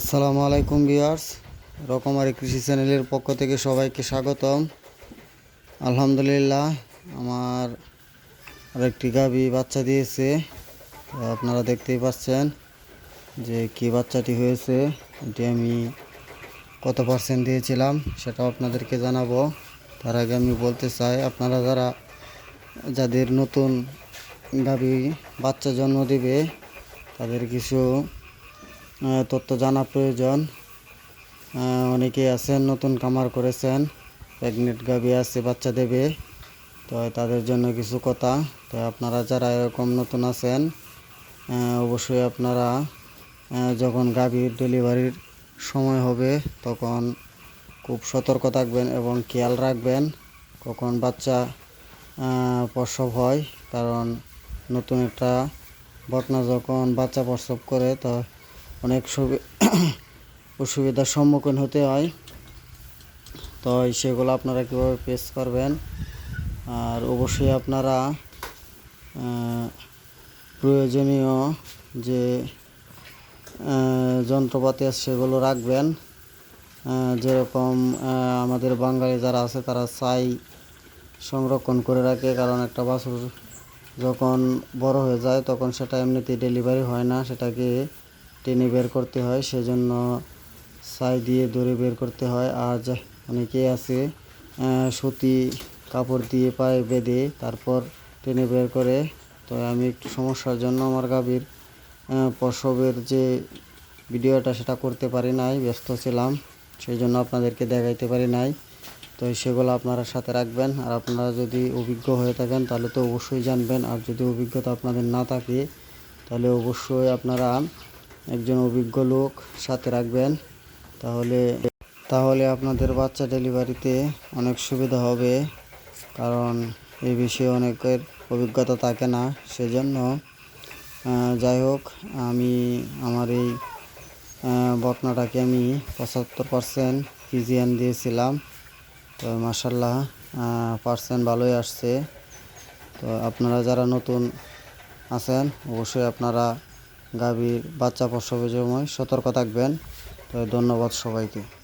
আসসালামু আলাইকুম বিয়ার্স রকমারি কৃষি চ্যানেলের পক্ষ থেকে সবাইকে স্বাগতম। আলহামদুলিল্লাহ, আমার আরেকটি গাভী বাচ্চা দিয়েছে। আপনারা দেখতেই পাচ্ছেন যে কি বাচ্চাটি হয়েছে, এটি আমি কত পার্সেন্ট দিয়েছিলাম সেটাও আপনাদেরকে জানাব। তার আগে আমি বলতে চাই, আপনারা যারা, যাদের নতুন গাভী বাচ্চা জন্ম দেবে, তাদের কিছু তথ্য জানা প্রয়োজন। অনেকে আছেন, নতুন কামার করেছেন। প্রেগনেন্ট গাভী আছে বাচ্চা দেবে। তো তাদের জন্য কিছু কথা। তো আপনারা যারা এরকম নতুন আছেন অবশ্যই আপনারা যখন গাভীর ডেলিভারির সময় হবে, তখন খুব সতর্ক থাকবেন এবং খেয়াল রাখবেন কখন বাচ্চা প্রসব হয়। কারণ নতুন একটা বটনা যখন বাচ্চা প্রসব করে, তো অনেক সুবি- অসুবিধার সম্মুখীন হতে হয়। তো সেগুলো আপনারা কীভাবে পেস করবেন? আর অবশ্যই আপনারা প্রয়োজনীয় যে যন্ত্রপাতি আছে সেগুলো রাখবেন। যেরকম আমাদের বাঙালি যারা আছে তারা ছাই সংরক্ষণ করে রাখে। কারণ একটা বাছুর যখন বড় হয়ে যায় তখন সেটা এমনিতেই ডেলিভারি হয় না। সেটাকে টেনে বের করতে হয়, সেজন্য ছাই দিয়ে দড়ি বের করতে হয়। আর অনেকেই আছে সুতি কাপড় দিয়ে পায়ে বেঁধে তারপর টেনে বের করে। তো আমি একটু সমস্যার জন্য আমার গাভীর প্রসবের যে ভিডিওটা সেটা করতে পারি নাই, ব্যস্ত ছিলাম সেই জন্য আপনাদেরকে দেখাইতে পারি নাই। তো সেগুলো আপনারা সাথে রাখবেন। আর আপনারা যদি অভিজ্ঞ হয়ে থাকেন, তাহলে তো অবশ্যই জানবেন। আর যদি অভিজ্ঞতা আপনাদের না থাকে, তাহলে অবশ্যই আপনারা একজন অভিজ্ঞ লোক সাথে রাখবেন। তাহলে তাহলে আপনাদের বাচ্চা ডেলিভারিতে অনেক সুবিধা হবে। কারণ এই বিষয়ে অনেকের অভিজ্ঞতা থাকে না সেজন্য যাই হোক আমি আমার এই আহ, বকনাটাকে আমি পঁচাত্তর পার্সেন্ট পিজিএন দিয়েছিলাম। তো মাসাল্লাহ পার্সেন্ট ভালোই আসছে। তো আপনারা যারা নতুন আছেন অবশ্যই আপনারা গাভীর বাচ্চা প্রসবের সময় সতর্ক থাকবেন। তো ধন্যবাদ সবাইকে।